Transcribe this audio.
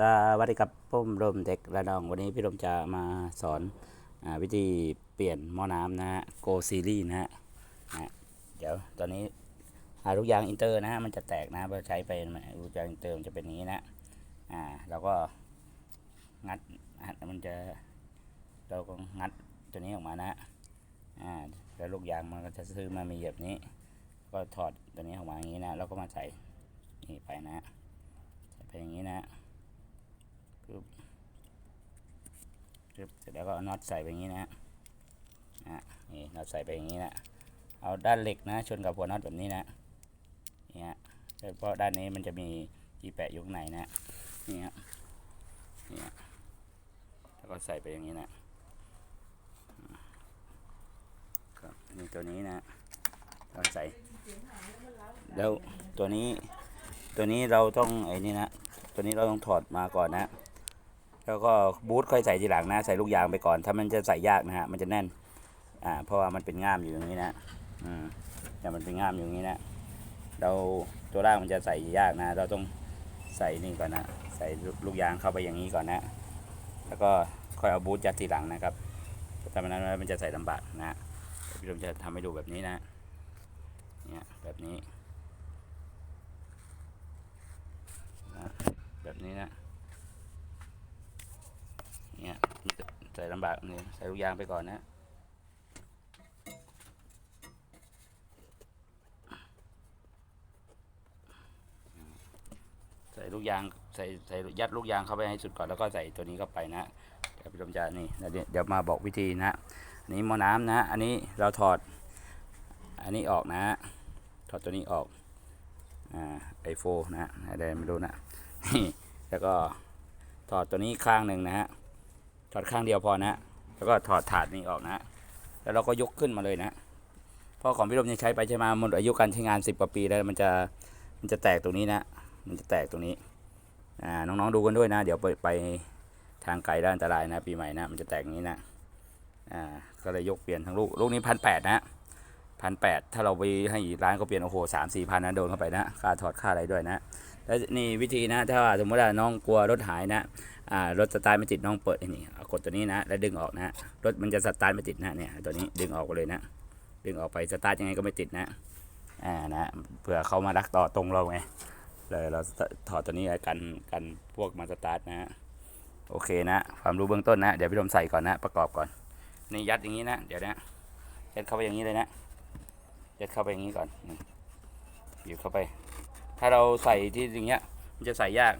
สวัสดีครับผมรมเด็กระนองวันนี้พี่รมจะมาสอนอวิธีเปลี่ยนหม้อน้ำนะฮะโกซีรีนะฮะเดี๋ยวตอนนี้ลูกยางอินเตอร์นะฮะมันจะแตกนะพอใช้ไปลูกยางอินเตอร์มันจะเป็นนี้นะอ่าแล้วก็งัดมันจะเราก็งัดตัวนี้ออกมานะอ่าแล้วลูกยางมันก็จะซื้อมามีแบบนี้ ก็ถอดตัวนี้ออกมาอย่างนี้นะแล้วก็มาใส่นี่ไปนะใส่ไปอย่างนี้นะ ปึ๊บปึ๊บเสร็จแล้วก็น็อตใส่ไปอย่างนี้นะนะนี่น็อตใส่ไปอย่างนี้นะเอาด้านเหล็กนะชนกับหัวน็อตแบบนี้นะนี่ฮะเพราะด้านนี้มันจะมีอีแปะอยู่ข้างในนะนี่ฮะนี่ฮะแล้วก็ใส่ไปอย่างนี้นะครับนี่ตัวนี้นะเราใส่แล้วตัวนี้ตัวนี้เราต้องไอ้นี่นะตัวนี้เราต้องถอดมาก่อนนะ แล้วก็บูทค่อยใส่ทีหลังนะ ใส่ลูกยางไปก่อน ถ้ามันจะใส่ยากนะฮะ มันจะแน่น อ่า เพราะว่ามันเป็นง่ามอยู่อย่างนี้นะ อืมแต่มันเป็นง่ามอยู่อย่างนี้นะ เราตัวล่างมันจะใส่ยากนะ เราต้องใส่นี่ก่อนนะ ใส่ลูกยางเข้าไปอย่างนี้ก่อนนะ แล้วก็ค่อยเอาบูทยัดทีหลังนะครับถ้ามันนั้นมันจะใส่ลำบากนะพี่ลมจะทำให้ดูแบบนี้นะ เนี่ยแบบนี้ แบบนี้นะ เนี่ยใส่ ลำบากนี่ใส่ลูกยางไปก่อนนะใส่ลูกยางใส่ใส่ยัดลูกยางเข้าไปให้สุดก่อนแล้วก็ใส่ตัวนี้เข้าไปนะเดี๋ยวพี่ลมจะนี่เดี๋ยวมาบอกวิธีนะอันนี้หม้อน้ำนะ อันนี้เราถอด อันนี้ออกนะ ถอดตัวนี้ออกอ่าไอโฟนะอะไรไม่รู้นะแล้วก็ถอดตัวนี้ข้างหนึ่งนะฮะ ถอดข้างเดียวพอนะ แล้วก็ถอดถาดนี้ออกนะ แล้วเราก็ยกขึ้นมาเลยนะพราะของพี่ลมยังใช้ไปใช้มาหมดอายุการใช้งานสิบกว่าปีแล้วมันจะมันจะแตกตรงนี้นะ มันจะแตกตรงนี้อ่าน้องๆดูกันด้วยนะ เดี๋ยวไปไปทางไกลด้านอันตรายนะ ปีใหม่นะ มันจะแตกอย่างนี้นะอ่าก็เลยยกเปลี่ยนทั้งลูกลูกนี้พันแปดนะพันแปดถ้าเราไปให้ร้านเขาเปลี่ยนโอ้โหสามสี่พันนะโดนเข้าไปนะค่าถอดค่าอะไรด้วยนะ แล้วนี่วิธีนะถ้าสมมติว่าน้องกลัวรถหายนะอ่ารถสตาร์ทไม่ติดน้องเปิดนี่กดตัวนี้นะแล้วดึงออกนะรถมันจะสตาร์ทไม่ติดนะเนี่ยตัวนี้ดึงออกเลยนะ ดึงออกไปสตาร์ทยังไงก็ไม่ติดนะอ่านะเผื่อเขามารักต่อตรงเราไงเลยเราถอดตัวนี้กันกันพวกมาสตาร์ทนะฮะโอเคนะ ความรู้เบื้องต้นนะ เดี๋ยวพี่ลมใส่ก่อนนะ ประกอบก่อนนี่ยัดอย่างนี้นะ เดี๋ยวนะยัดเข้าไปอย่างนี้เลยนะยัดเข้าไปอย่างนี้ก่อนนี่หยิบเข้าไป ถ้าเราใส่ที่อย่างเงี้ยมันจะใส่ยาก